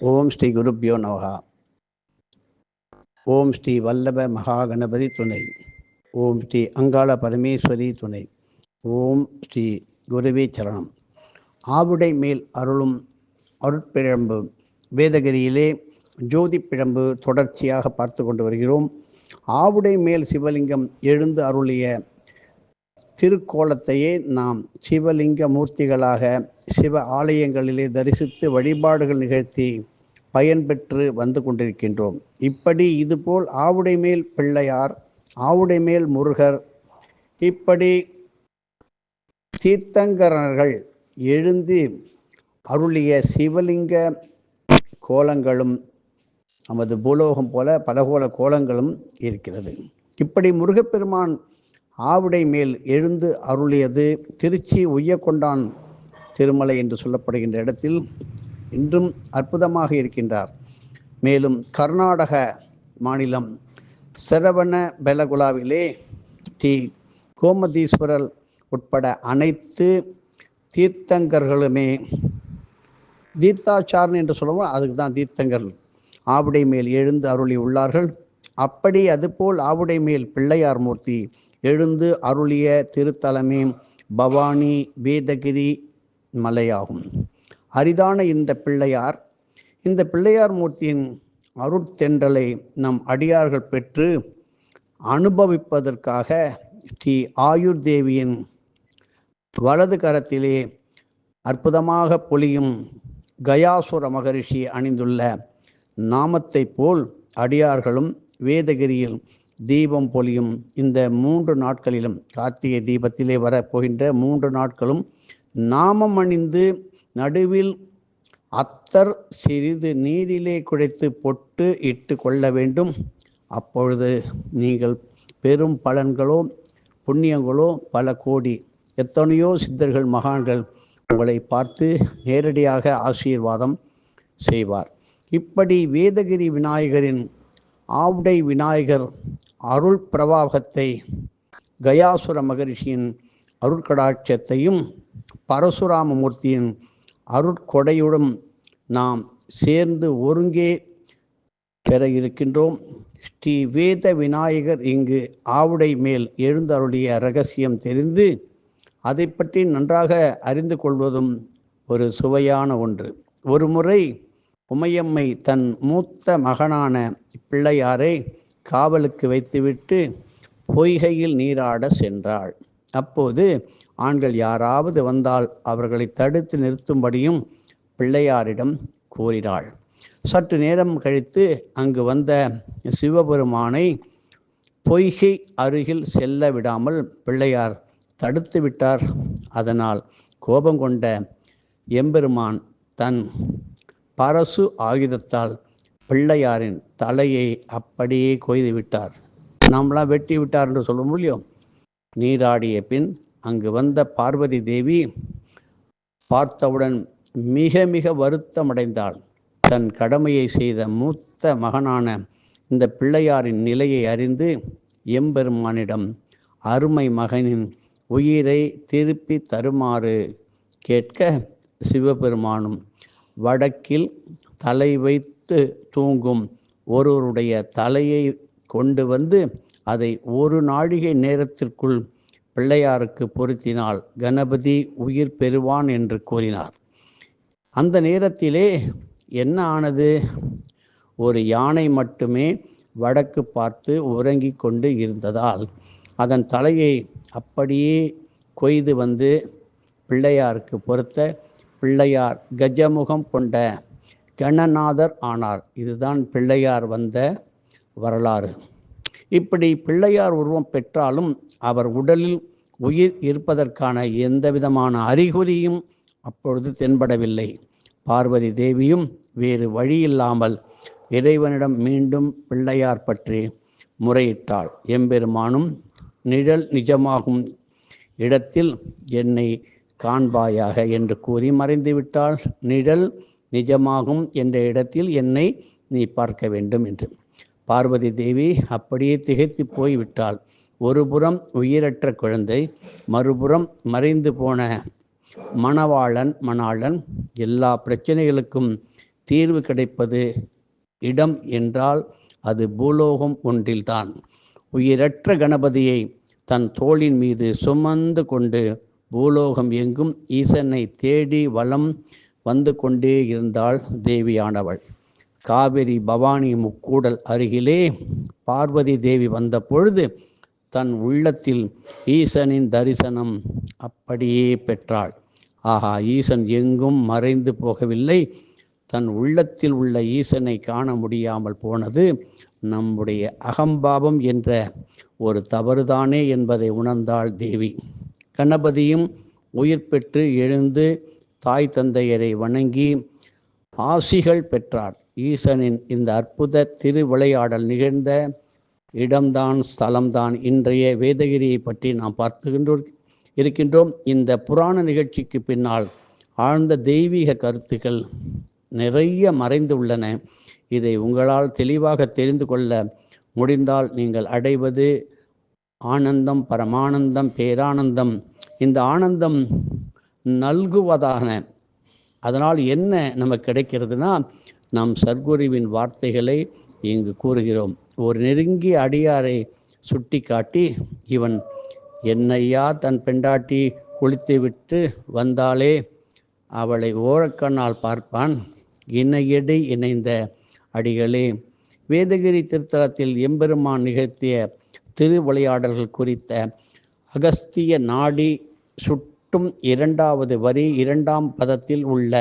ஓம் ஸ்ரீ குருப்பியோ நவகா ஓம் ஸ்ரீ வல்லப மகாகணபதி துணை. ஓம் ஸ்ரீ அங்காள பரமேஸ்வரி துணை. ஓம் ஸ்ரீ குருவே சரணம். ஆவுடை மேல் அருளும் அருட்பிழம்பு. வேதகிரியிலே ஜோதி பிழம்பு தொடர்ச்சியாக பார்த்து கொண்டு வருகிறோம். ஆவுடை மேல் சிவலிங்கம் எழுந்து அருளிய திருக்கோலத்தையே நாம் சிவலிங்க மூர்த்திகளாக சிவ ஆலயங்களிலே தரிசித்து வழிபாடுகள் நிகழ்த்தி பயன்பெற்று வந்து கொண்டிருக்கின்றோம். இப்படி இதுபோல் ஆவுடை மேல் பிள்ளையார் ஆவுடை மேல் முருகர் இப்படி தீர்த்தங்கரர்கள் எழுந்து அருளிய சிவலிங்க கோலங்களும் நமது பூலோகம் போல பலகோல கோலங்களும் இருக்கிறது. இப்படி முருகப்பெருமான் ஆவுடை மேல் எழுந்து அருளியது திருச்சி உய்யக்கொண்டான் திருமலை என்று சொல்லப்படுகின்ற இடத்தில் இன்றும் அற்புதமாக இருக்கின்றார். மேலும் கர்நாடக மாநிலம் சரவண பெலகுலாவிலே டி. கோமதீஸ்வரர் உட்பட அனைத்து தீர்த்தங்கர்களுமே தீர்த்தாச்சாரன் என்று சொல்லுவோம் அதுக்கு தான் தீர்த்தங்கர் ஆவுடை மேல் எழுந்து அருளி உள்ளார்கள் அப்படி அதுபோல் ஆவுடை மேல் பிள்ளையார் மூர்த்தி எழுந்து அருளிய திருத்தலமே பவானி வேதகிரி மலையாகும். அரிதான இந்த பிள்ளையார் இந்த பிள்ளையார் மூர்த்தியின் அருட்தென்றலை நம் அடியார்கள் பெற்று அனுபவிப்பதற்காக ஸ்ரீ ஆயுர் தேவியின் வலது கரத்திலே அற்புதமாக பொழியும் கயாசுர மகரிஷி அணிந்துள்ள நாமத்தை போல் அடியார்களும் வேதகிரியில் தீபம் பொழியும். இந்த மூன்று நாட்களிலும் கார்த்திகை தீபத்திலே வரப்போகின்ற மூன்று நாட்களும் நாமம் அணிந்து நடுவில் அத்தர் சிறிது நீரிலே குழைத்து பொட்டு இட்டு கொள்ள வேண்டும். அப்பொழுது நீங்கள் பெரும் பலன்களோ புண்ணியங்களோ பல கோடி எத்தனையோ சித்தர்கள் மகான்கள் உங்களை பார்த்து நேரடியாக ஆசீர்வாதம் செய்வார். இப்படி வேதகிரி விநாயகரின் ஆவுடை விநாயகர் அருள் பிரவாகத்தை கயாசுர மகரிஷியின் அருட்கடாட்சத்தையும் பரசுராமமூர்த்தியின் அருட்கொடையுடன் நாம் சேர்ந்து ஒருங்கே பெற இருக்கின்றோம். ஸ்ரீ வேத விநாயகர் இங்கு ஆவுடை மேல் எழுந்தருளிய ரகசியம் தெரிந்து அதை பற்றி நன்றாக அறிந்து கொள்வதும் ஒரு சுவையான ஒன்று. ஒரு முறை உமையம்மை தன் மூத்த மகனான பிள்ளையாரை காவலுக்கு வைத்துவிட்டு பொய்கையில் நீராட சென்றாள். அப்போது ஆண்கள் யாராவது வந்தால் அவர்களை தடுத்து நிறுத்தும்படியும் பிள்ளையாரிடம் கூறினாள். சற்று நேரம் கழித்து அங்கு வந்த சிவபெருமானை பொய்கை அருகில் செல்ல விடாமல் பிள்ளையார் தடுத்து விட்டார். அதனால் கோபம் கொண்ட எம்பெருமான் தன் பரசு ஆயுதத்தால் பிள்ளையாரின் தலையை அப்படியே கொய்து விட்டார். நாம்லாம் வெட்டி விட்டார் என்று சொல்ல முடியும் நீராடிய பின் அங்கு வந்த பார்வதி தேவி பார்த்தவுடன் மிக மிக வருத்தமடைந்தாள். தன் கடமையை செய்த மூத்த மகனான இந்த பிள்ளையாரின் நிலையை அறிந்து எம்பெருமானிடம் அருமை மகனின் உயிரை திருப்பி தருமாறு கேட்க சிவபெருமானும் வடக்கில் தலை வைத்து தூங்கும் ஒருவருடைய தலையை கொண்டு வந்து அதை ஒரு நாழிகை நேரத்திற்குள் பிள்ளையாருக்கு பொருத்தினால் கணபதி உயிர் பெறுவான் என்று கூறினார். அந்த நேரத்திலே என்ன ஆனது? ஒரு யானை மட்டுமே வடக்கு பார்த்து உறங்கி கொண்டு இருந்ததால் அதன் தலையை அப்படியே கொய்து வந்து பிள்ளையாருக்கு பொறுத்த பிள்ளையார் கஜமுகம் கொண்ட கணநாதர் ஆனார். இதுதான் பிள்ளையார் வந்த வரலாறு. இப்படி பிள்ளையார் உருவம் பெற்றாலும் அவர் உடலில் உயிர் இருப்பதற்கான எந்தவிதமான அறிகுறியும் அப்பொழுது தென்படவில்லை. பார்வதி தேவியும் வேறு வழியில்லாமல் இறைவனிடம் மீண்டும் பிள்ளையார் பற்றி முறையிட்டாள். எம்பெருமானும் நிழல் நிஜமாகும் இடத்தில் என்னை காண்பாயாக என்று கூறி மறைந்து விட்டால் நிழல் நிஜமாகும் என்ற இடத்தில் என்னை நீ பார்க்க வேண்டும் என்று. பார்வதி தேவி அப்படியே திகைத்து போய்விட்டாள். ஒருபுறம் உயிரற்ற குழந்தை மறுபுறம் மறைந்து போன மணவாளன் மணாளன். எல்லா பிரச்சனைகளுக்கும் தீர்வு கிடைப்பது இடம் என்றால் அது பூலோகம் ஒன்றில்தான். உயிரற்ற கணபதியை தன் தோளின் மீது சுமந்து கொண்டு பூலோகம் எங்கும் ஈசனை தேடி வளம் வந்து கொண்டே இருந்தாள் தேவியானவள். காவிரி பவானி முக்கூடல் அருகிலே பார்வதி தேவி வந்த பொழுது தன் உள்ளத்தில் ஈசனின் தரிசனம் அப்படியே பெற்றாள். ஆஹா ஈசன் எங்கும் மறைந்து போகவில்லை. தன் உள்ளத்தில் உள்ள ஈசனை காண முடியாமல் போனது நம்முடைய அகம்பாவம் என்ற ஒரு தவறுதானே என்பதை உணர்ந்தாள் தேவி. கணபதியும் உயிர் பெற்று எழுந்து தாய் தந்தையரை வணங்கி ஆசிகள் பெற்றார். ஈசனின் இந்த அற்புத திருவிளையாடல் நிகழ்ந்த இடம்தான் ஸ்தலம்தான். இன்றைய வேதகிரியை பற்றி நாம் பார்த்துகின்றோம் இருக்கின்றோம். இந்த புராண நிகழ்ச்சிக்கு பின்னால் ஆழ்ந்த தெய்வீக கருத்துக்கள் நிறைய மறைந்து உள்ளன இதை உங்களால் தெளிவாக தெரிந்து கொள்ள முடிந்தால் நீங்கள் அடைவது ஆனந்தம் பரமானந்தம் பேரானந்தம். இந்த ஆனந்தம் நல்குவதான. அதனால் என்ன நமக்கு கிடைக்கிறதுனா நம் சர்க்குருவின் வார்த்தைகளை இங்கு கூறுகிறோம். ஒரு நெருங்கிய அடியாரை சுட்டி காட்டி இவன் என்னையா தன் பெண்டாட்டி குளித்து விட்டு வந்தாலே அவளை ஓரக்கண்ணால் பார்ப்பான். இணையடி இணைந்த அடிகளே. வேதகிரி திருத்தலத்தில் எம்பெருமான் நிகழ்த்திய திருவிளையாடல்கள் குறித்த அகஸ்திய நாடி மட்டும் இரண்டாவது வரி இரண்டாம் பதத்தில் உள்ள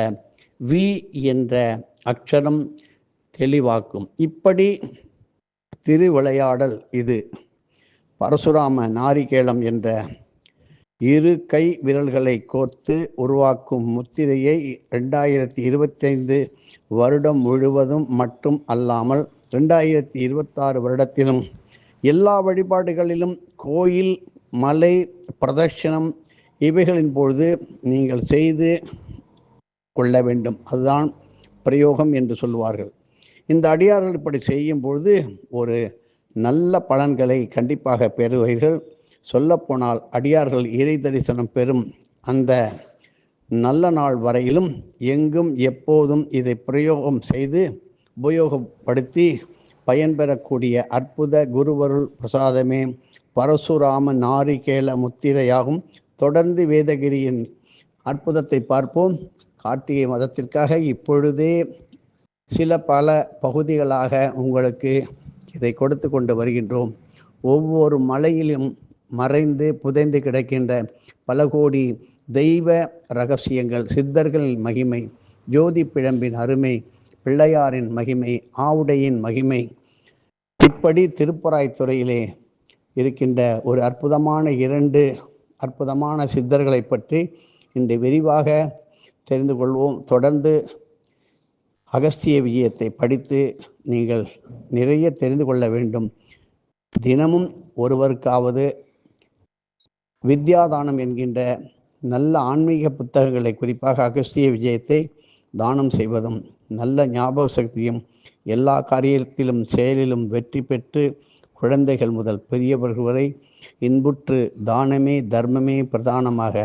வி என்ற அக்ஷரம் தெளிவாக்கும். இப்படி திருவிளையாடல் இது. பரசுராம நாரிகேளம் என்ற இரு கை விரல்களை கோர்த்து உருவாக்கும் முத்திரையை ரெண்டாயிரத்தி இருபத்தைந்து வருடம் முழுவதும் மட்டும் அல்லாமல் ரெண்டாயிரத்தி இருபத்தாறு வருடத்திலும் எல்லா வழிபாடுகளிலும் கோயில் மலை பிரதட்சிணம் இவைகளின் பொழுது நீங்கள் செய்து கொள்ள வேண்டும். அதுதான் பிரயோகம் என்று சொல்வார்கள் இந்த அடியார்கள் இப்படி செய்யும் பொழுது ஒரு நல்ல பலன்களை கண்டிப்பாக பெறுவீர்கள். சொல்லப்போனால் அடியார்கள் இறை தரிசனம் பெறும் அந்த நல்ல நாள் வரையிலும் எங்கும் எப்போதும் இதை பிரயோகம் செய்து உபயோகப்படுத்தி பயன்பெறக்கூடிய அற்புத குருவருள் பிரசாதமே பரசுராம நாரிகேல முத்திரையாகும் தொடர்ந்து வேதகிரியின் அற்புதத்தை பார்ப்போம். கார்த்திகை மதத்திற்காக இப்பொழுதே சில பல பகுதிகளாக உங்களுக்கு இதை கொடுத்து கொண்டு வருகின்றோம். ஒவ்வொரு மலையிலும் மறைந்து புதைந்து கிடக்கின்ற பல கோடி தெய்வ ரகசியங்கள் சித்தர்களின் மகிமை ஜோதி பிழம்பின் அருமை பிள்ளையாரின் மகிமை ஆவுடையின் மகிமை. இப்படி திருப்பராய்த்துறையிலே இருக்கின்ற ஒரு அற்புதமான இரண்டு அற்புதமான சித்தர்களை பற்றி இன்று விரிவாக தெரிந்து கொள்வோம். தொடர்ந்து அகஸ்திய விஜயத்தை படித்து நீங்கள் நிறைய தெரிந்து கொள்ள வேண்டும். தினமும் ஒருவருக்காவது வித்யாதானம் என்கின்ற நல்ல ஆன்மீக புத்தகங்களை குறிப்பாக அகஸ்திய விஜயத்தை தானம் செய்வதும் நல்ல ஞாபக சக்தியும் எல்லா காரியத்திலும் செயலிலும் வெற்றி பெற்று குழந்தைகள் முதல் பெரியவர்கள் வரை இன்புற்று தானமே தர்மமே பிரதானமாக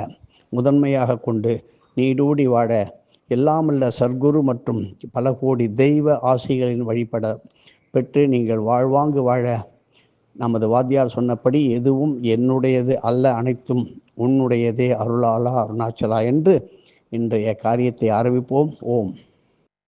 முதன்மையாக கொண்டு நீடூடி வாழ எல்லாமல்ல சர்க்குரு மற்றும் பல கோடி தெய்வ ஆசைகளின் வழிபட பெற்று நீங்கள் வாழ்வாங்கு வாழ. நமது வாத்தியார் சொன்னபடி எதுவும் என்னுடையது அல்ல அனைத்தும் உன்னுடையதே அருளாலா அருணாச்சலா என்று இன்றைய காரியத்தை ஆரம்பிப்போம். ஓம்.